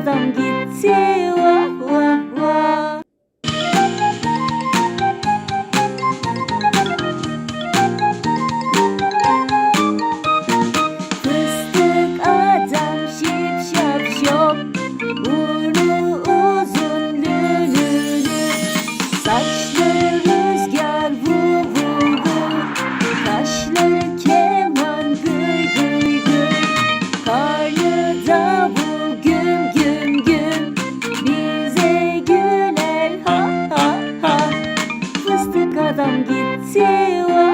adam gitti vah vah vah. Fıstık adam şip şap şop. Burnu uzun lülülü. Saç разом від тіла.